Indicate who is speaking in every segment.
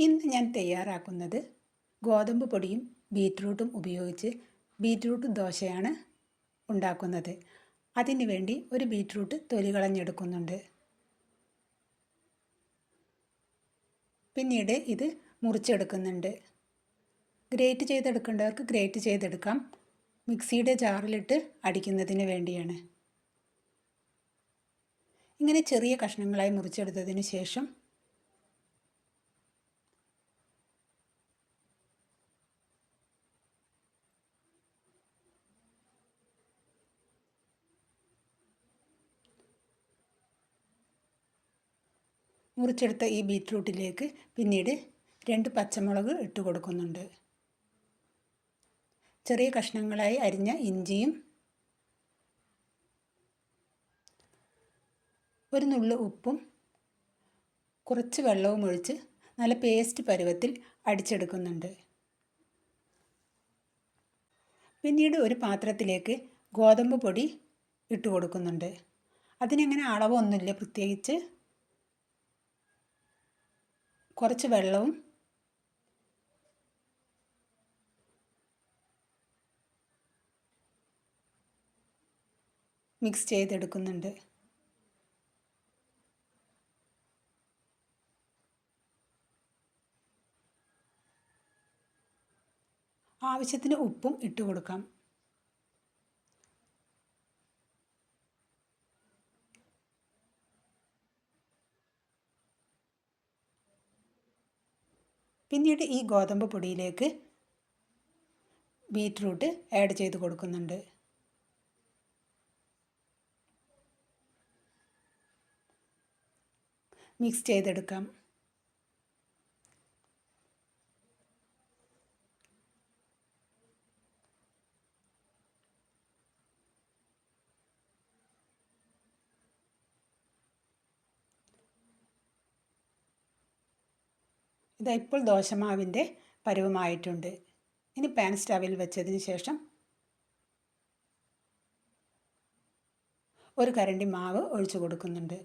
Speaker 1: ഇന്ന് ഞാൻ തയ്യാറാക്കുന്നത് ഗോതമ്പ് പൊടിയും ബീറ്റ്റൂട്ടും ഉപയോഗിച്ച് ബീറ്റ്റൂട്ട് ദോശയാണ് ഉണ്ടാക്കുന്നത്. അതിനു വേണ്ടി ഒരു ബീറ്റ്റൂട്ട് തൊലി കളഞ്ഞെടുക്കുന്നുണ്ട്. പിന്നീട് ഇത് മുറിച്ചെടുക്കുന്നുണ്ട്. ഗ്രേറ്റ് ചെയ്തെടുക്കേണ്ടവർക്ക് ഗ്രേറ്റ് ചെയ്തെടുക്കാം. മിക്സിയുടെ ജാറിലിട്ട് അടിക്കുന്നതിന് വേണ്ടിയാണ്. ഇങ്ങനെ ചെറിയ കഷ്ണങ്ങളായി മുറിച്ചെടുത്തതിന് ശേഷം മുറിച്ചെടുത്ത ഈ ബീറ്റ്റൂട്ടിലേക്ക് പിന്നീട് രണ്ട് പച്ചമുളക് ഇട്ട് കൊടുക്കുന്നുണ്ട്. ചെറിയ കഷ്ണങ്ങളായി അരിഞ്ഞ ഇഞ്ചിയും ഒരു നുള്ളു ഉപ്പും കുറച്ച് വെള്ളവും ഒഴിച്ച് നല്ല പേസ്റ്റ് പരുവത്തിൽ അടിച്ചെടുക്കുന്നുണ്ട്. പിന്നീട് ഒരു പാത്രത്തിലേക്ക് ഗോതമ്പ് പൊടി ഇട്ട് കൊടുക്കുന്നുണ്ട്. അതിനങ്ങനെ അളവൊന്നുമില്ല പ്രത്യേകിച്ച് കുറച്ച് വെള്ളവും മിക്സ് ചെയ്തെടുക്കുന്നുണ്ട്. ആവശ്യത്തിന് ഉപ്പും ഇട്ട് കൊടുക്കാം പിന്നീട് ഈ ഗോതമ്പ് പൊടിയിലേക്ക് ബീറ്റ്റൂട്ട് ആഡ് ചെയ്ത് കൊടുക്കുന്നുണ്ട്. മിക്സ് ചെയ്തെടുക്കാം. ഇതാ ഇപ്പോൾ ദോശമാവിന്റെ പരുവമായിട്ടുണ്ട്. ഇനി പാൻ സ്റ്റവിൽ വെച്ചതിന് ശേഷം ഒരു കരണ്ടി മാവ് ഒഴിച്ചു കൊടുക്കുന്നുണ്ട്.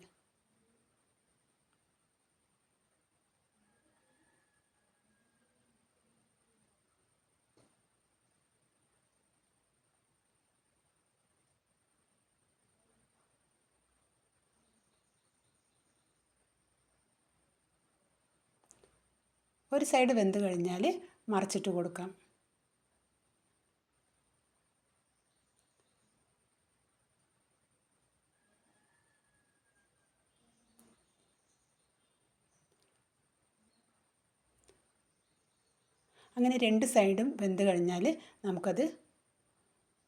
Speaker 1: ഒരു സൈഡ് വെന്ത് കഴിഞ്ഞാൽ മറിച്ചിട്ട് കൊടുക്കാം. അങ്ങനെ രണ്ട് സൈഡും വെന്ത് കഴിഞ്ഞാൽ നമുക്കത്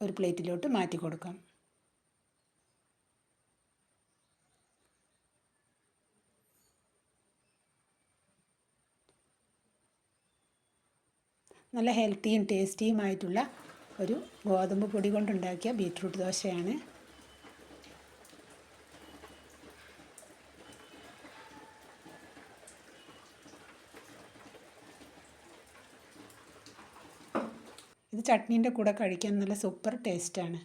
Speaker 1: ഒരു പ്ലേറ്റിലോട്ട് മാറ്റി കൊടുക്കാം. നല്ല ഹെൽത്തിയും ടേസ്റ്റിയുമായിട്ടുള്ള ഒരു ഗോതമ്പ് പൊടി കൊണ്ടുണ്ടാക്കിയ ബീറ്റ്റൂട്ട് ദോശയാണ്. ഇത് ചട്നീന്റെ കൂടെ കഴിക്കാൻ നല്ല സൂപ്പർ ടേസ്റ്റാണ്.